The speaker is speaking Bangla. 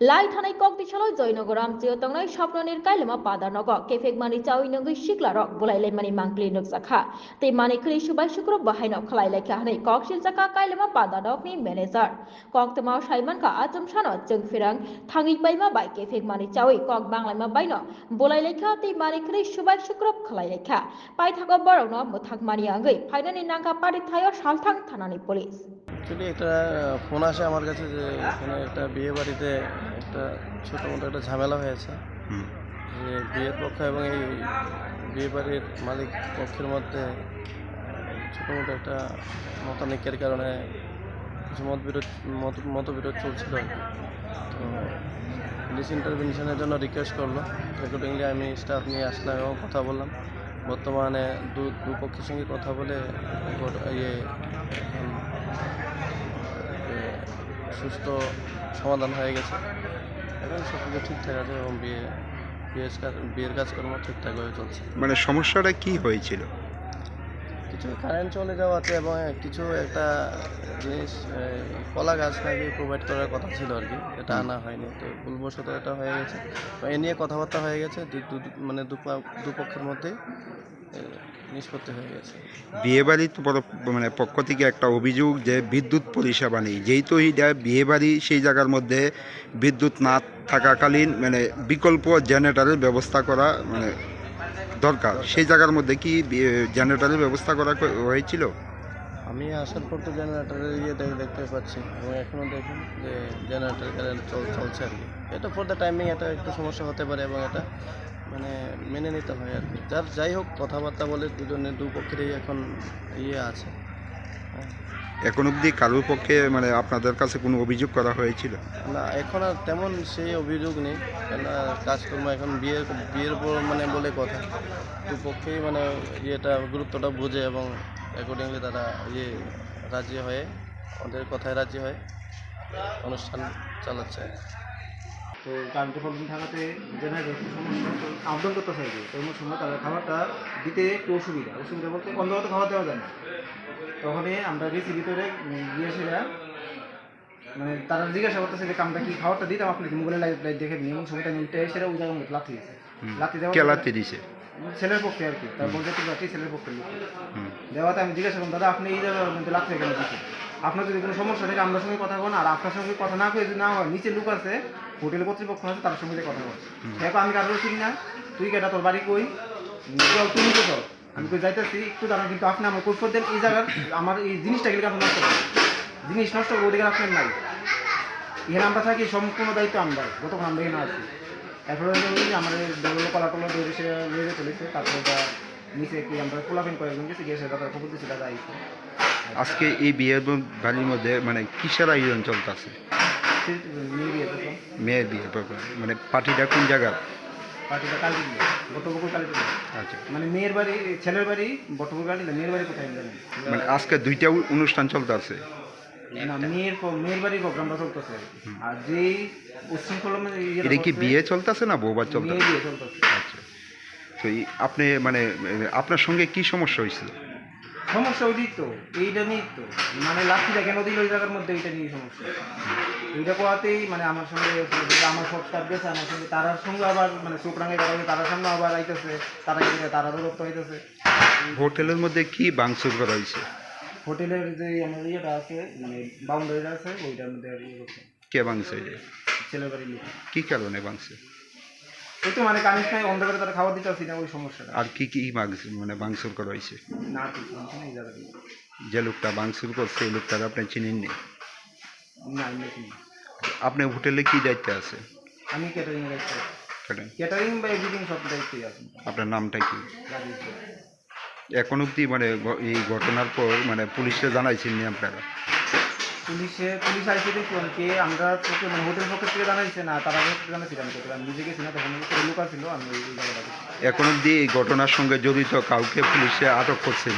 લાઈઠાને કોગતી છલો જયનગર આમ ચેયો તંગનાઈ સ્વપ્નનેર કાયલેમાં પાદાનગ કેફેક માની ચાવીનગી શિકલારક બોલાઈલે માની માંગલી નકસાખા તે માની ખરી સુબાઈ શુક્ર બહાઈનો ખલાઈલે કાહને કોગશિલ સાકા કાયલેમાં પાદાનગની મેનેજર કોગતમાવ સાઈમાનકા આચમશાનો જંગફિરંગ થાંગી બાઈમાં બાઈ કેફેક માની ચાવી કોગ બાંગલાઈમાં બાઈનો બોલાઈલે કા તે માની ખરી સુબાઈ શુક્ર ખલાઈલે કા পাই থাকা বরং মথাক মারিয়া গৈ ফাইনানি নাঙ্গা পাড়ি থায় সালথাং থানানি পুলিশ অ্যাকচুয়ালি একটা ফোন আসে আমার কাছে যে এখানে একটা বিয়ে বাড়িতে একটা ছোটো মোটো একটা ঝামেলা হয়েছে। যে বিয়ের পক্ষ এবং এই বিয়ে বাড়ির মালিক পক্ষের মধ্যে ছোটো মোটো একটা মতানৈক্যের কারণে কিছু মতবিরোধ মত মতবিরোধ চলছিল আর কি। তো পুলিশ ইন্টারভেনশনের জন্য রিকোয়েস্ট করল অ্যাকর্ডিংলি আমি স্টাফ নিয়ে আসলাম এবং কথা বললাম বর্তমানে দু দুপক্ষের সঙ্গে কথা বলে ইয়ে সুস্থ সমাধান হয়ে গেছে। এবং সব কিছু ঠিকঠাক আছে এবং বিয়ে, বিয়ের কাজ, বিয়ের কাজকর্ম ঠিকঠাকভাবে চলছে। মানে সমস্যাটা কি হয়েছিল? কিছু কারেন্ট চলে যাওয়াতে এবং কিছু একটা জিনিস কলা গাছ নাকি প্রোভাইড করার কথা ছিল আর কি। এটা আনা হয়নি তো ভুলবশত এটা হয়ে গেছে। এ নিয়ে কথাবার্তা হয়ে গেছে মানে দুপা- দুপক্ষের মধ্যেই এ, নিষ্পত্তি হয়ে গেছে। বিয়েবাড়ির মানে পক্ষ থেকে একটা অভিযোগ যে বিদ্যুৎ পরিষেবা নেই। যেহেতু এইটা বিয়েবাড়ি সেই জায়গার মধ্যে বিদ্যুৎ না থাকাকালীন মানে বিকল্প জেনারেটরের ব্যবস্থা করা মানে দরকার? সেই জায়গার মধ্যে কি জেনারেটারের ব্যবস্থা করা হয়েছিল? আমি আসার পর তো জেনারেটারের ইয়ে দেখ- দেখতে পাচ্ছি। এবং এখনও দেখুন যে জেনারেটার কারেন্ট চল, চলছে আর কি। এটা ফর দ্য টাইমিং এটা একটু সমস্যা হতে পারে এবং এটা মানে মেনে নিতে হয় আর কি। যার যাই হোক, কথাবার্তা বলে দুজনে, দুপক্ষেরই এখন ইয়ে আছে। এখন অবধি কারোর পক্ষে মানে আপনাদের কাছে কোনো অভিযোগ করা হয়েছিল? না, এখন আর তেমন সেই অভিযোগ নেই। কেন কাজকর্ম এখন বিয়ের বিয়ের উপর মানে বলে কথা। দুপক্ষেই মানে ইয়েটা, গুরুত্বটা বোঝে এবং অ্যাকর্ডিংলি তারা ইয়ে রাজি হয়ে, ওদের কথায় রাজি হয়ে অনুষ্ঠান চালাচ্ছে। তো কারেন্টের প্রবলেম থাকাতে জেনারেটর সমস্যা আবেদন করতে চাই যে তো এমন সময় তাদের খাবারটা দিতে একটু অসুবিধা। অসুবিধা বলতে অন্তত খাবার দেওয়া যায় না। তখনই আমরা গেছি ভিতরে গিয়েছিলাম মানে তারা জিজ্ঞাসা করতেছে যে কামটা কি খাবারটা দিতাম আপনাকে? মোবাইলে লাইভ লাইট দেখে নিয়ে এমন সময়টা নিতে সেটা ওই জায়গার মধ্যে লাথি দিয়েছে লাথি দেওয়া কেলাতে দিছে? ছেলের পক্ষে আর কি তার বলতে লাঠি ছেলের পক্ষে। দেওয়াতে আমি জিজ্ঞাসা করলাম দাদা আপনি এই জায়গার মধ্যে লাথি কেন আপনার যদি কোনো সমস্যা থাকে আপনার সঙ্গে কথা বলেন আর আপনার সঙ্গে কথা না করে যদি না হয় নিচে লোক আছে হোটেল কর্তৃপক্ষ আছে তার সঙ্গে কথা বল। দেখো আমি কারোর চিনি না। তুই কেটা তোর বাড়ি কই? তুমি তো চল। আমি কই যাইতেছি একটু দাঁড়ান কিন্তু আপনি আমার কৈফত দেন এই জায়গার আমার এই জিনিসটা গেলে কেন নষ্ট জিনিস নষ্ট করে ওদিকে আপনার নাই। এখানে আমরা থাকি সম্পূর্ণ দায়িত্ব আমরা যতক্ষণ আমরা এখানে আছি। এরপরে আমাদের দৌড়লো কলা টলা দৌড়ে সে নিয়ে চলেছে। তারপরে নিচে কি আমরা পোলাপিন করে একজন গেছে গিয়ে সে দাদা খবর দিচ্ছে দাদা আজকে এই বিয়ের বাড়ির মধ্যে মানে কিসের আয়োজন চলতেছে? মেয়ের বিয়ে। মানে পার্টিটা কোন জায়গার? পার্টিটা আচ্ছা। মানে মেয়ের বাড়ি ছেলের বাড়ি মেয়ের বাড়ি কোথায় মানে আজকে দুইটা অনুষ্ঠান যেই উচ্ছৃঙ্খল মানে এটা কি বিয়ে চলতেছে না বৌবার চলতেছে? আচ্ছা। তো আপনি মানে আপনার সঙ্গে কি সমস্যা হয়েছিল? সমস্যা ওইটাই তো এইটা নিয়েই তো। মানে লাঠিটা কেন দিল ওই জায়গার মধ্যে এইটা নিয়ে সমস্যা। এইটা কোয়াতেই মানে আমার সঙ্গে আমার সব স্টাফ গেছে আমার সঙ্গে তারার সঙ্গে আবার মানে চোখ রাঙে দাঁড়াবে তারার সামনে আবার আইতেছে তারা গেছে তারা দূরত্ব হইতেছে। হোটেলের মধ্যে কি বাংসুর করা হয়েছে? হোটেলের যে আমার ইয়েটা আছে মানে বাউন্ডারিটা আছে ওইটার মধ্যে ইয়ে কে বাংছে এটা? ছেলের বাড়ির লোক। কি কারণে বাংছে ওই তো মানে কানিস নাই অন্ধকারে তারা খাবার দিতে পারছি না ওই সমস্যাটা। আর কি কি বাংস- মানে বাংসুর করা হয়েছে? না সমস্যা নেই জায়গাটা যে লোকটা বাংসুর করছে এই লোকটার আপনি চিনেননি? না আমি হোটেলে কি দায়িত্বে আছে আমি ক্যাটারিং একটা ক্যাটারিং বা এভরিথিং সব দায়িত্বই আছে। আপনার নামটা কি? এখন অবধি মানে এই ঘটনার পর মানে পুলিশে জানাইছেন নি আপনারা? পুলিশে, পুলিশ আইসে দেখলাম কে আমরা তোকে মানে হোটেল পক্ষের থেকে জানাইছে না, তারা পক্ষ থেকে জানা আমি তোকে আমি নিজে গেছি না, তখন লোক ছিল আমি জায়গাটা। এখন এই ঘটনার সঙ্গে জড়িত কাউকে পুলিশে আটক করছেন